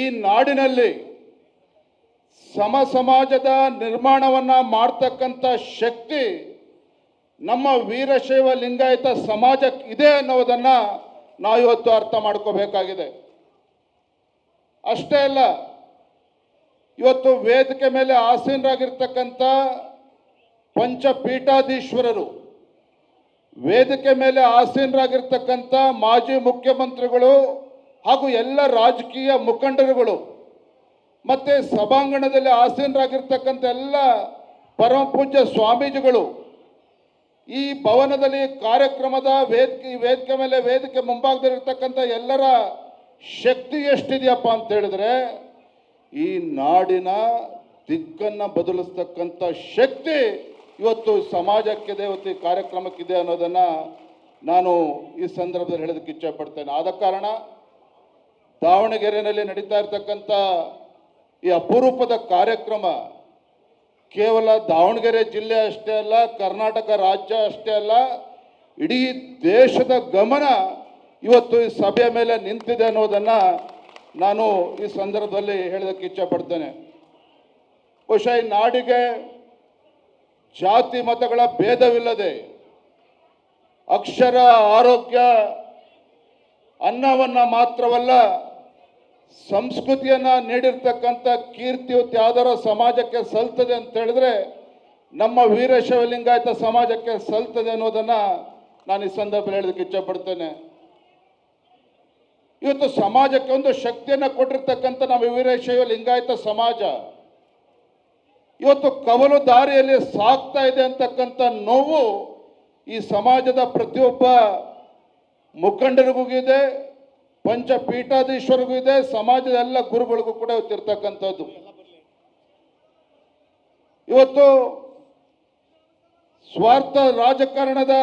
ಈ ನಾಡಿನಲ್ಲಿ ಸಮ ಸಮಾಜದ ನಿರ್ಮಾಣವನ್ನ ಮಾಡ್ತಕ್ಕಂಥ ಶಕ್ತಿ ನಮ್ಮ ವೀರಶೈವ ಲಿಂಗಾಯತ ಸಮಾಜಕ್ಕೆ ಇದೆ ಅನ್ನೋದನ್ನು ನಾವು ಇವತ್ತು ಅರ್ಥ ಮಾಡ್ಕೋಬೇಕಾಗಿದೆ. ಅಷ್ಟೇ ಅಲ್ಲ, ಇವತ್ತು ವೇದಿಕೆ ಮೇಲೆ ಆಸೀನರಾಗಿರ್ತಕ್ಕಂಥ ಪಂಚಪೀಠಾಧೀಶ್ವರರು, ವೇದಿಕೆ ಮೇಲೆ ಆಸೀನರಾಗಿರ್ತಕ್ಕಂಥ ಮಾಜಿ ಮುಖ್ಯಮಂತ್ರಿಗಳು ಹಾಗೂ ಎಲ್ಲ ರಾಜಕೀಯ ಮುಖಂಡರುಗಳು, ಮತ್ತೆ ಸಭಾಂಗಣದಲ್ಲಿ ಆಸೀನರಾಗಿರ್ತಕ್ಕಂಥ ಎಲ್ಲ ಪರಮ ಪೂಜ್ಯ ಸ್ವಾಮೀಜಿಗಳು, ಈ ಭವನದಲ್ಲಿ ಕಾರ್ಯಕ್ರಮದ ವೇದಿಕೆ ವೇದಿಕೆ ಮೇಲೆ ವೇದಿಕೆ ಮುಂಭಾಗದಲ್ಲಿರ್ತಕ್ಕಂಥ ಎಲ್ಲರ ಶಕ್ತಿ ಎಷ್ಟಿದೆಯಪ್ಪ ಅಂತ ಹೇಳಿದ್ರೆ, ಈ ನಾಡಿನ ದಿಕ್ಕನ್ನು ಬದಲಿಸ್ತಕ್ಕಂಥ ಶಕ್ತಿ ಇವತ್ತು ಸಮಾಜಕ್ಕಿದೆ, ಇವತ್ತು ಈ ಕಾರ್ಯಕ್ರಮಕ್ಕಿದೆ ಅನ್ನೋದನ್ನು ನಾನು ಈ ಸಂದರ್ಭದಲ್ಲಿ ಹೇಳೋದಕ್ಕೆ ಇಚ್ಛೆ ಪಡ್ತೇನೆ ಆದ ಕಾರಣ ದಾವಣಗೆರೆಯಲ್ಲಿ ನಡೀತಾ ಇರ್ತಕ್ಕಂಥ ಈ ಅಪರೂಪದ ಕಾರ್ಯಕ್ರಮ ಕೇವಲ ದಾವಣಗೆರೆ ಜಿಲ್ಲೆ ಅಷ್ಟೇ ಅಲ್ಲ, ಕರ್ನಾಟಕ ರಾಜ್ಯ ಅಷ್ಟೇ ಅಲ್ಲ, ಇಡೀ ದೇಶದ ಗಮನ ಇವತ್ತು ಈ ಸಭೆಯ ಮೇಲೆ ನಿಂತಿದೆ ಅನ್ನೋದನ್ನು ನಾನು ಈ ಸಂದರ್ಭದಲ್ಲಿ ಹೇಳೋದಕ್ಕೆ ಇಚ್ಛೆ ಪಡ್ತೇನೆ. ಬಹುಶಃ ಈ ನಾಡಿಗೆ ಜಾತಿ ಮತಗಳ ಭೇದವಿಲ್ಲದೆ ಅಕ್ಷರ, ಆರೋಗ್ಯ ಅನ್ನವನ್ನ ಮಾತ್ರವಲ್ಲ, ಸಂಸ್ಕೃತಿಯನ್ನ ನೀಡಿರ್ತಕ್ಕಂಥ ಕೀರ್ತಿ ಇವತ್ತು ಯಾವ್ದಾರ ಸಮಾಜಕ್ಕೆ ಸಲ್ತದೆ ಅಂತ ಹೇಳಿದ್ರೆ, ನಮ್ಮ ವೀರಶೈವ ಲಿಂಗಾಯತ ಸಮಾಜಕ್ಕೆ ಸಲ್ತದೆ ಅನ್ನೋದನ್ನು ನಾನು ಈ ಸಂದರ್ಭದಲ್ಲಿ ಹೇಳೋದಕ್ಕೆ ಇಚ್ಛಪಡ್ತೇನೆ. ಇವತ್ತು ಸಮಾಜಕ್ಕೆ ಒಂದು ಶಕ್ತಿಯನ್ನು ಕೊಟ್ಟಿರ್ತಕ್ಕಂಥ ನಮ್ಮ ವೀರಶೈವ ಲಿಂಗಾಯತ ಸಮಾಜ, ಇವತ್ತು ಕವಲು ದಾರಿಯಲ್ಲಿ ಸಾಕ್ತಾ ಇದೆ ಅಂತಕ್ಕಂಥ ನೋವು ಈ ಸಮಾಜದ ಪ್ರತಿಯೊಬ್ಬ ಮುಖಂಡರಿಗೂ ಇದೆ, ಪಂಚಪೀಠಾಧೀಶ್ವರಿಗೂ ಇದೆ, ಸಮಾಜದ ಎಲ್ಲ ಗುರುಗಳಿಗೂ ಕೂಡ ಇವತ್ತಿರ್ತಕ್ಕಂಥದ್ದು. ಇವತ್ತು ಸ್ವಾರ್ಥ ರಾಜಕಾರಣದ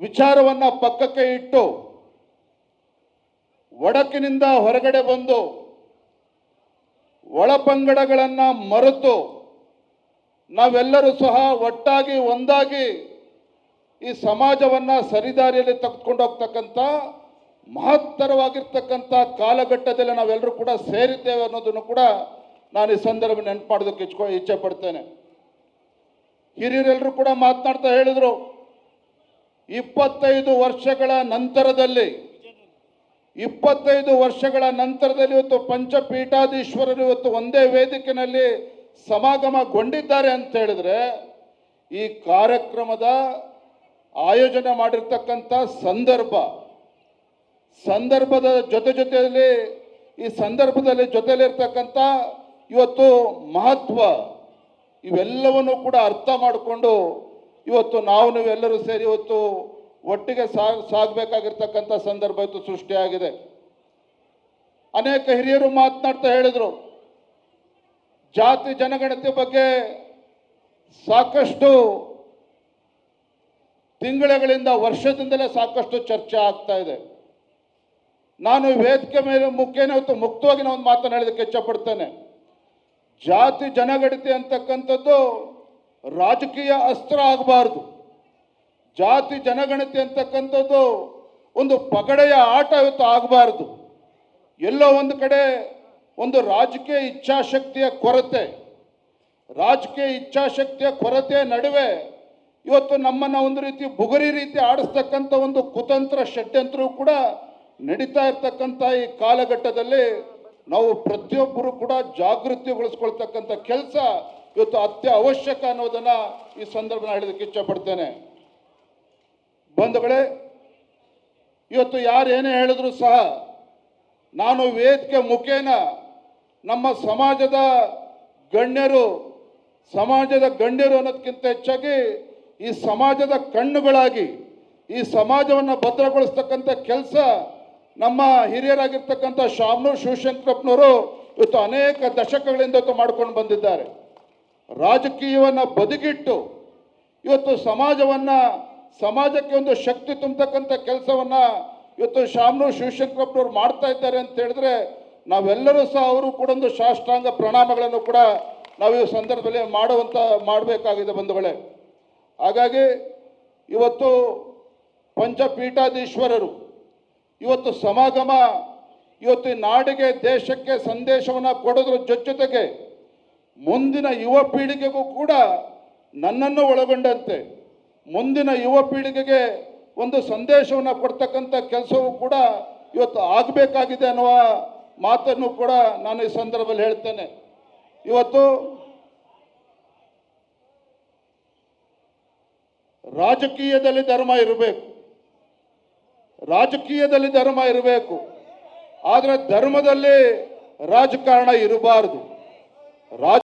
ವಿಚಾರವನ್ನ ಪಕ್ಕಕ್ಕೆ ಇಟ್ಟು ಒಡಕಿನಿಂದ ಹೊರಗಡೆ ಬಂದು ಒಳಪಂಗಡಗಳನ್ನು ಮರೆತು ನಾವೆಲ್ಲರೂ ಸಹ ಒಟ್ಟಾಗಿ, ಒಂದಾಗಿ ಈ ಸಮಾಜವನ್ನ ಸರಿದಾರಿಯಲ್ಲಿ ತೆಗೆದುಕೊಂಡು ಹೋಗ್ತಕ್ಕಂಥ ಮಹತ್ತರವಾಗಿರ್ತಕ್ಕಂಥ ಕಾಲಘಟ್ಟದಲ್ಲಿ ನಾವೆಲ್ಲರೂ ಕೂಡ ಸೇರಿದ್ದೇವೆ ಅನ್ನೋದನ್ನು ಕೂಡ ನಾನು ಈ ಸಂದರ್ಭ ನೆನಪು ಮಾಡೋದಕ್ಕೆ ಇಚ್ಕೊ ಇಚ್ಛೆ ಪಡ್ತೇನೆ. ಹಿರಿಯರೆಲ್ಲರೂ ಕೂಡ ಮಾತನಾಡ್ತಾ ಹೇಳಿದರು, ಇಪ್ಪತ್ತೈದು ವರ್ಷಗಳ ನಂತರದಲ್ಲಿ, ಇಪ್ಪತ್ತೈದು ವರ್ಷಗಳ ನಂತರದಲ್ಲಿ ಇವತ್ತು ಪಂಚಪೀಠಾಧೀಶ್ವರರು ಇವತ್ತು ಒಂದೇ ವೇದಿಕೆಯಲ್ಲಿ ಸಮಾಗಮಗೊಂಡಿದ್ದಾರೆ ಅಂತ ಹೇಳಿದ್ರೆ, ಈ ಕಾರ್ಯಕ್ರಮದ ಆಯೋಜನೆ ಮಾಡಿರ್ತಕ್ಕಂಥ ಸಂದರ್ಭ, ಸಂದರ್ಭದ ಜೊತೆ ಜೊತೆಯಲ್ಲಿ, ಈ ಸಂದರ್ಭದಲ್ಲಿ ಜೊತೆಯಲ್ಲಿರ್ತಕ್ಕಂಥ ಇವತ್ತು ಮಹತ್ವ ಇವೆಲ್ಲವನ್ನು ಕೂಡ ಅರ್ಥ ಮಾಡಿಕೊಂಡು ಇವತ್ತು ನಾವು ನೀವೆಲ್ಲರೂ ಸೇರಿ ಇವತ್ತು ಒಟ್ಟಿಗೆ ಸಾಗ್ ಸಾಗಬೇಕಾಗಿರ್ತಕ್ಕಂಥ ಸಂದರ್ಭ ಇವತ್ತು ಸೃಷ್ಟಿಯಾಗಿದೆ. ಅನೇಕ ಹಿರಿಯರು ಮಾತನಾಡ್ತಾ ಹೇಳಿದರು, ಜಾತಿ ಜನಗಣತಿ ಬಗ್ಗೆ ಸಾಕಷ್ಟು ತಿಂಗಳುಗಳಿಂದ ವರ್ಷದಿಂದಲೇ ಸಾಕಷ್ಟು ಚರ್ಚೆ ಆಗ್ತಾ ಇದೆ. ನಾನು ವೇದಿಕೆ ಮೇಲೆ ಮುಖ್ಯನೇ ಹೊತ್ತು ಮುಕ್ತವಾಗಿ ನಾನು ಮಾತನಾಡೋದಕ್ಕೆ ಇಚ್ಛಪಡ್ತೇನೆ. ಜಾತಿ ಜನಗಣತಿ ಅಂತಕ್ಕಂಥದ್ದು ರಾಜಕೀಯ ಅಸ್ತ್ರ ಆಗಬಾರ್ದು. ಜಾತಿ ಜನಗಣತಿ ಅಂತಕ್ಕಂಥದ್ದು ಒಂದು ಪಗಡೆಯ ಆಟ ಇವತ್ತು ಆಗಬಾರ್ದು. ಎಲ್ಲೋ ಒಂದು ಕಡೆ ಒಂದು ರಾಜಕೀಯ ಇಚ್ಛಾಶಕ್ತಿಯ ಕೊರತೆ. ರಾಜಕೀಯ ಇಚ್ಛಾಶಕ್ತಿಯ ಕೊರತೆಯ ನಡುವೆ ಇವತ್ತು ನಮ್ಮನ್ನ ಒಂದು ರೀತಿ ಬುಗುರಿ ರೀತಿ ಆಡಿಸ್ತಕ್ಕಂಥ ಒಂದು ಕುತಂತ್ರ ಷಡ್ಯಂತ್ರವು ಕೂಡ ನಡೀತಾ ಇರ್ತಕ್ಕಂಥ ಈ ಕಾಲಘಟ್ಟದಲ್ಲಿ ನಾವು ಪ್ರತಿಯೊಬ್ಬರು ಕೂಡ ಜಾಗೃತಿಗೊಳಿಸ್ಕೊಳ್ತಕ್ಕಂಥ ಕೆಲಸ ಇವತ್ತು ಅತ್ಯ ಅವಶ್ಯಕ ಅನ್ನೋದನ್ನ ಈ ಸಂದರ್ಭ ಹೇಳೋದಕ್ಕೆ ಇಚ್ಛಪಡ್ತೇನೆ ಬಂಧುಗಳೇ, ಇವತ್ತು ಯಾರು ಏನೇ ಹೇಳಿದ್ರು ಸಹ ನಾನು ವೇದಿಕೆ ಮುಖೇನ ನಮ್ಮ ಸಮಾಜದ ಗಣ್ಯರು ಸಮಾಜದ ಗಣ್ಯರು ಅನ್ನೋದಕ್ಕಿಂತ ಹೆಚ್ಚಾಗಿ ಈ ಸಮಾಜದ ಕಣ್ಣುಗಳಾಗಿ, ಈ ಸಮಾಜವನ್ನು ಭದ್ರಗೊಳಿಸ್ತಕ್ಕಂಥ ಕೆಲಸ ನಮ್ಮ ಹಿರಿಯರಾಗಿರ್ತಕ್ಕಂಥ ಶಾಮನೂರ್ ಶಿವಶಂಕರಪ್ಪನವರು ಇವತ್ತು ಅನೇಕ ದಶಕಗಳಿಂದ ಇವತ್ತು ಮಾಡ್ಕೊಂಡು ಬಂದಿದ್ದಾರೆ. ರಾಜಕೀಯವನ್ನು ಬದುಕಿಟ್ಟು ಇವತ್ತು ಸಮಾಜವನ್ನ, ಸಮಾಜಕ್ಕೆ ಒಂದು ಶಕ್ತಿ ತುಂಬತಕ್ಕಂಥ ಕೆಲಸವನ್ನ ಇವತ್ತು ಶಾಮನೂರ್ ಶಿವಶಂಕರಪ್ಪನವ್ರು ಮಾಡ್ತಾ ಇದ್ದಾರೆ ಅಂತ ಹೇಳಿದ್ರೆ ನಾವೆಲ್ಲರೂ ಸಹ ಅವರು ಕೂಡ ಒಂದು ಸಾಷ್ಟಾಂಗ ಪ್ರಣಾಮಗಳನ್ನು ಕೂಡ ನಾವು ಈ ಸಂದರ್ಭದಲ್ಲಿ ಮಾಡುವಂತ, ಮಾಡಬೇಕಾಗಿದೆ ಬಂಧುಗಳೇ. ಹಾಗಾಗಿ ಇವತ್ತು ಪಂಚಪೀಠಾಧೀಶ್ವರರು, ಇವತ್ತು ಸಮಾಗಮ, ಇವತ್ತು ನಾಡಿಗೆ ದೇಶಕ್ಕೆ ಸಂದೇಶವನ್ನು ಕೊಡೋದ್ರ ಜೊತೆ ಜೊತೆಗೆ ಮುಂದಿನ ಯುವ ಪೀಳಿಗೆಗೂ ಕೂಡ ನನ್ನನ್ನು ಒಳಗೊಂಡಂತೆ, ಮುಂದಿನ ಯುವ ಪೀಳಿಗೆಗೆ ಒಂದು ಸಂದೇಶವನ್ನು ಕೊಡ್ತಕ್ಕಂಥ ಕೆಲಸವೂ ಕೂಡ ಇವತ್ತು ಆಗಬೇಕಾಗಿದೆ ಅನ್ನುವ ಮಾತನ್ನು ಕೂಡ ನಾನು ಈ ಸಂದರ್ಭದಲ್ಲಿ ಹೇಳ್ತೇನೆ. ಇವತ್ತು ರಾಜಕೀಯದಲ್ಲಿ ಧರ್ಮ ಇರಬೇಕು. ರಾಜಕೀಯದಲ್ಲಿ ಧರ್ಮ ಇರಬೇಕು. ಆದರೆ ಧರ್ಮದಲ್ಲಿ ರಾಜಕಾರಣ ಇರಬಾರದು. ರಾಜ